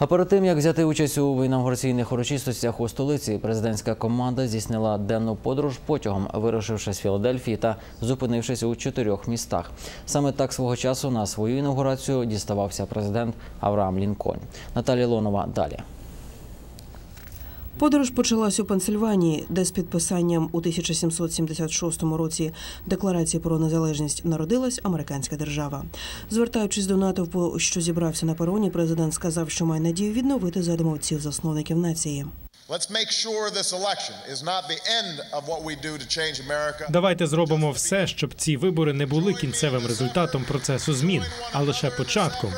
А перед тим як взяти участь у інаугураційних урочистостях у столиці, президентська команда здійснила денну подорож потягом, вирушивши з Філадельфії та зупинившись у чотирьох містах. Саме так свого часу на свою інаугурацію діставався президент Авраам Лінкольн. Наталія Лонова далі. Подорож почалась у Пенсильванії, де з підписанням у 1776 році декларації про незалежність народилась американська держава. Звертаючись до натовпу, що зібрався на пероні, президент сказав, що має надію відновити задум отців засновників нації. Давайте зробимо все, щоб ці вибори не були кінцевим результатом процесу змін, а лише початком.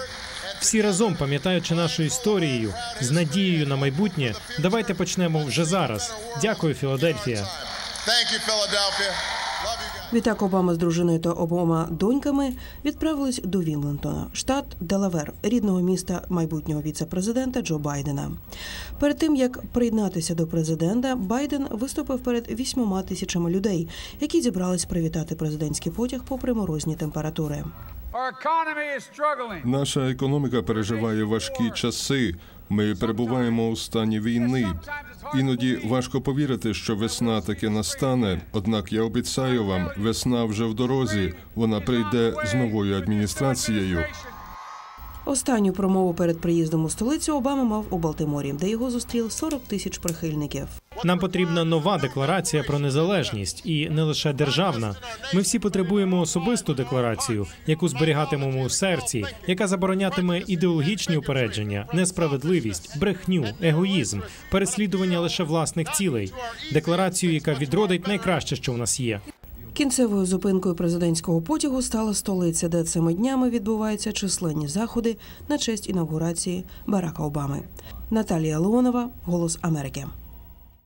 Всі разом, пам'ятаючи нашу історію з надією на майбутнє, давайте почнемо вже зараз. Дякую, Філадельфія. Відтак Обама з дружиною та обома доньками відправились до Віллентона, штат Делавер, рідного міста майбутнього віце-президента Джо Байдена. Перед тим як приєднатися до президента, Байден виступив перед вісьмома тисячами людей, які зібрались привітати президентський потяг попри морозні температури. Наша економіка переживає важкі часи. Ми перебуваємо у стані війни. Іноді важко повірити, що весна таки настане. Однак я обіцяю вам, весна вже в дорозі. Вона прийде з новою адміністрацією. Останню промову перед приїздом у столицю Обама мав у Балтиморі, де його зустріли 40 тисяч прихильників. Нам потрібна нова декларація про незалежність і не лише державна. Ми всі потребуємо особисту декларацію, яку зберігатимемо у серці, яка заборонятиме ідеологічні упередження, несправедливість, брехню, егоїзм, переслідування лише власних цілей. Декларацію, яка відродить найкраще, що в нас є. Кінцевою зупинкою президентського потягу стала столиця, де цими днями відбуваються численні заходи на честь інаугурації Барака Обами. Наталія Леонова, Голос Америки.